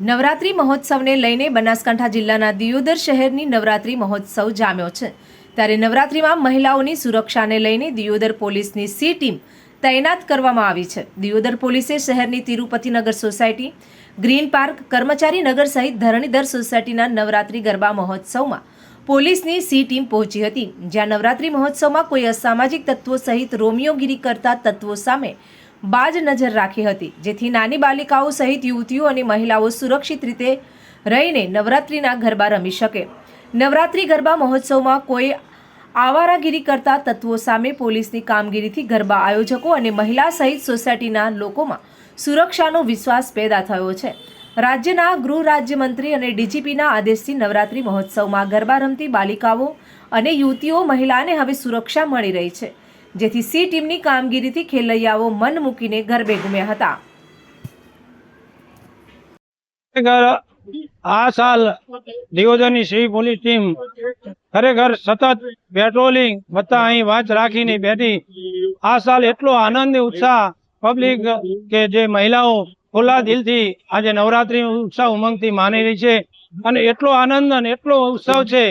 નવરાત્રિ મહોત્સવને લઈને બનાસકાંઠા જિલ્લાના દિયોદર શહેરની નવરાત્રિ મહોત્સવ જામ્યો છે. ત્યારે નવરાત્રિમાં મહિલાઓની સુરક્ષાને લઈને દિયોદર પોલીસની સી ટીમ તૈનાત કરવામાં આવી છે. દિયોદર પોલીસે શહેરની તિરુપતિનગર સોસાયટી, ગ્રીન પાર્ક, કર્મચારી નગર સહિત ધરણીધર સોસાયટીના નવરાત્રિ ગરબા મહોત્સવમાં પોલીસની સી ટીમ પહોંચી હતી. જ્યાં નવરાત્રિ મહોત્સવમાં કોઈ અસામાજિક તત્વો સહિત રોમિયોગીરી કરતા તત્વો સામે બાજ નજર રાખી હતી, જેથી નાની બાલિકાઓ સહિત યુવતીઓ અને મહિલાઓ સુરક્ષિત રીતે રહીને નવરાત્રિના ગરબા રમી શકે. નવરાત્રિ ગરબા મહોત્સવમાં કોઈ આવારાગીરી કરતા તત્વો સામે પોલીસની કામગીરીથી ગરબા આયોજકો અને મહિલા સહિત સોસાયટીના લોકોમાં સુરક્ષાનો વિશ્વાસ પેદા થયો છે. રાજ્યના ગૃહ રાજ્યમંત્રી અને ડીજીપીના આદેશથી નવરાત્રિ મહોત્સવમાં ગરબા રમતી બાલિકાઓ અને યુવતીઓ મહિલાને હવે સુરક્ષા મળી રહી છે. જેથી સી ટીમની કામગીરીથી ખેલૈયાઓ મન મૂકીને ગરબે ઘૂમ્યા હતા. આ સાલ દિયોદરની સિવિલ પોલીસ ટીમ ખરેખર સતત પેટ્રોલિંગ વત્તા અહીં વાંચ રાખીને બેઠી. આ સાલ એટલો આનંદ, ઉત્સાહ પબ્લિક કે જે મહિલાઓ ખુલ્લા દિલથી આજે નવરાત્રી ઉત્સાહ ઉમંગથી માની રહી છે. અને એટલો આનંદ અને એટલો ઉત્સવ છે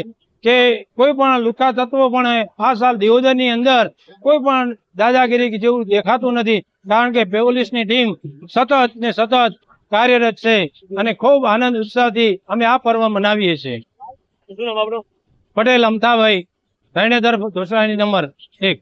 કે કોઈ પણ લુકા તત્વો પણ આ સાલ દિયોદરની અંદર કોઈ પણ દાદાગીરી જેવું દેખાતું નથી કારણ કે પોલીસની ટીમ સતત ને સતત કાર્યરત છે અને ખૂબ આનંદ ઉત્સાહથી અમે આ પર્વ મનાવીએ છીએ. પટેલ અમથાભાઈ ધરણેધર ધોસરાની નંબર એક.